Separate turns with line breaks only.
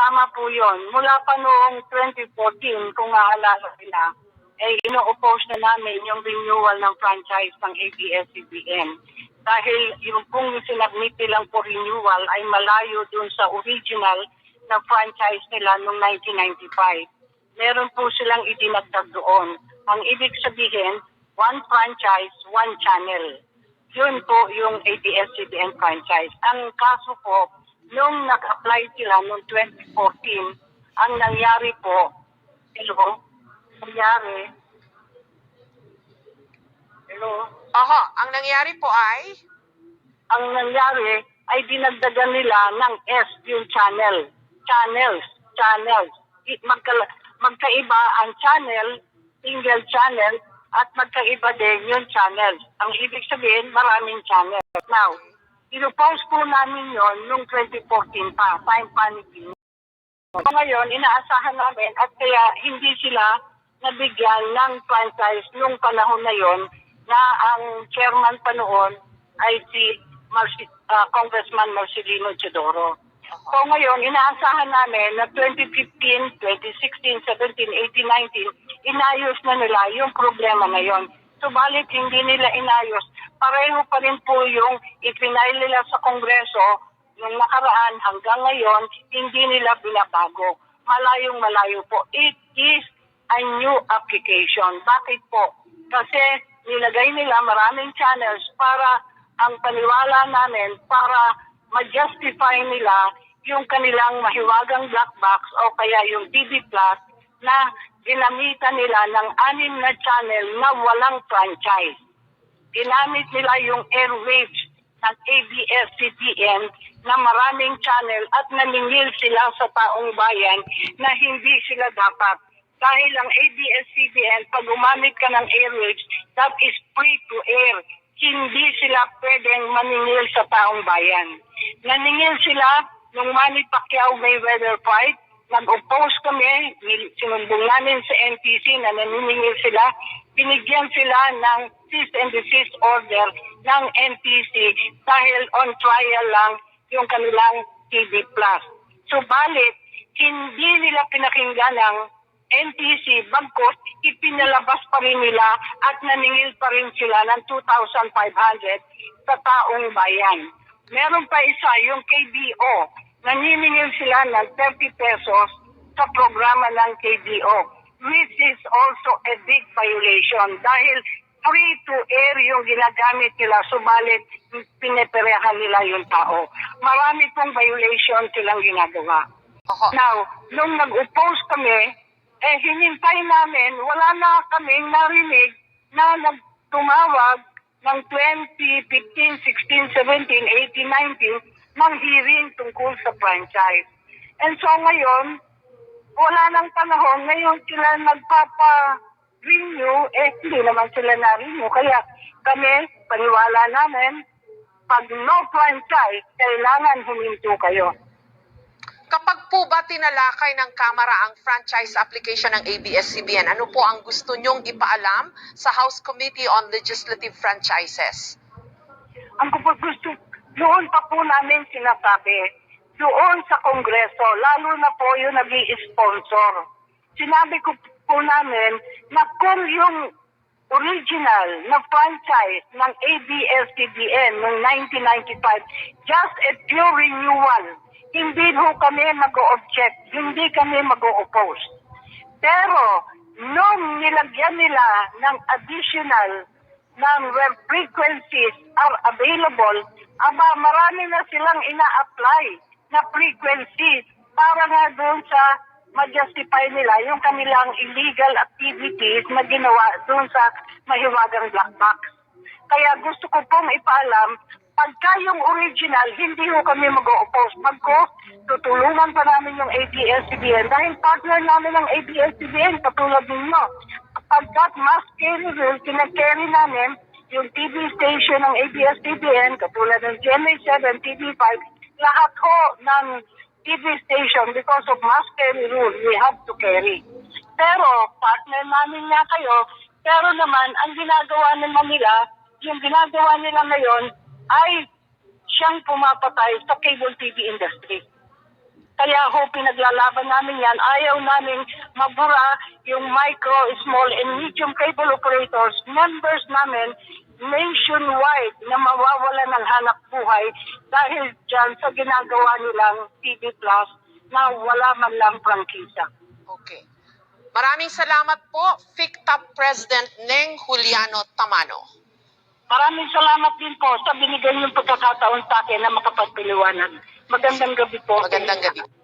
Tama po yun. Mula pa noong 2014, kung maalala nila, eh, ino-oppose na namin yung renewal ng franchise ng ABS-CBN. Dahil yung pong sinabmit nilang for renewal ay malayo dun sa original na franchise nila noong 1995. Meron po silang idinagdag doon. Ang ibig sabihin, one franchise, one channel. Yun po yung ABS-CBN franchise. Ang kaso po, nung nag-apply sila noong 2014, ang nangyari po, hello, nangyari, hello,
Aha, ang nangyari po ay,
ang nangyari ay dinagdagan nila ng S yung channel. Channels, channels. I- Magka, magkaiba ang channel, single channel, at magkaiba din yung channels. Ang ibig sabihin, maraming channels. Now, inopost po namin yon noong 2014 pa, time pa ni Pino. So ngayon, inaasahan namin at kaya hindi sila nabigyan ng franchise nung panahon na yon na ang chairman pa noon ay si Marci- ah, Congressman Marcelino Chodoro. So ngayon, inaasahan namin na 2015, 2016, 17, 18, 19, inayos na nila yung problema na yon. Subalit hindi nila inayos. Pareho pa rin po yung ipinail nila sa Kongreso nung nakaraan hanggang ngayon, hindi nila binabago. Malayong malayo po. It is a new application. Bakit po? Kasi nilagay nila maraming channels para ang paniwala namin para ma-justify nila yung kanilang mahiwagang black box o kaya yung TV Plus na ginamitan nila ng anim na channel na walang franchise. Ginamit nila yung airwaves ng ABS-CBN na maraming channel at naningil sila sa taong bayan na hindi sila dapat. Dahil ang ABS-CBN, pag gumamit ka ng airwaves, that is free to air. Hindi sila pwedeng maningil sa taong bayan. Naningil sila nung Manny Pacquiao Mayweather fight, nag-oppose kami, sinumbong namin sa NTC na naniningil sila, binigyan sila ng cease and desist order ng NTC dahil on trial lang yung kanilang Plus. Subalit, hindi nila pinakinggan ng NTC bagkos ipinalabas pa rin nila at naningil pa rin sila ng 2,500 sa taong bayan. Meron pa isa, yung KBO, naniningil sila ng 30 pesos sa programa ng KBO, which is also a big violation dahil free to air yung ginagamit nila, subalit pineperehan nila yung tao. Marami pong violation silang ginagawa.
aha,
Now, nung nag-oppose kami, eh hinintay namin, wala na kaming narinig na nagtumawag ng 2015, 16, 17, 18, 19 ng hearing tungkol sa franchise. And so ngayon, wala nang panahon, ngayon sila nagpapa-renew, eh hindi naman sila na-renew. Kaya kami, paniwala namin, pag no franchise, kailangan huminto kayo.
kapag po ba tinalakay ng Kamara ang franchise application ng ABS-CBN, ano po ang gusto nyong ipaalam sa House Committee on Legislative Franchises?
ang gusto, doon pa po namin sinasabi, doon sa Kongreso, lalo na po yung nag sponsor Sinabi ko po namin na kung yung original na franchise ng ABS-CBN noong 1995, just a pure renewal, hindi ho kami mag-object, hindi kami mag-oppose. Pero, nung nilagyan nila ng additional ng where frequencies are available, aba marami na silang ina-apply na frequency para nga doon sa ma-justify nila yung kanilang illegal activities na ginawa doon sa mahiwagang black box. Kaya gusto ko pong ipaalam, pagka yung original, hindi ho kami mag-oppose. Pagko, tutulungan pa namin yung ABS-CBN dahil partner namin ng ABS-CBN, katulad ninyo. Pagkat mass carry rule, kinakarry namin yung TV station ng ABS-CBN, katulad ng GMA7, TV5, lahat ho ng TV station because of mass carry rule, we have to carry. Pero, partner namin nga kayo, pero naman, ang ginagawa naman nila, yung ginagawa nila ngayon, ay siyang pumapatay sa cable TV industry. Kaya ho, pinaglalaban namin yan. Ayaw namin mabura yung micro, small, and medium cable operators, members namin, nationwide na mawawala ng hanap buhay dahil dyan sa ginagawa nilang TV Plus na wala man lang prangkisa.
Okay. Maraming salamat po, FICTA President Neng Juliano Tamano.
Maraming salamat din po sa binigay niyong pagkakataon sa akin na makapagpiliwanag. Magandang gabi po.
Magandang gabi.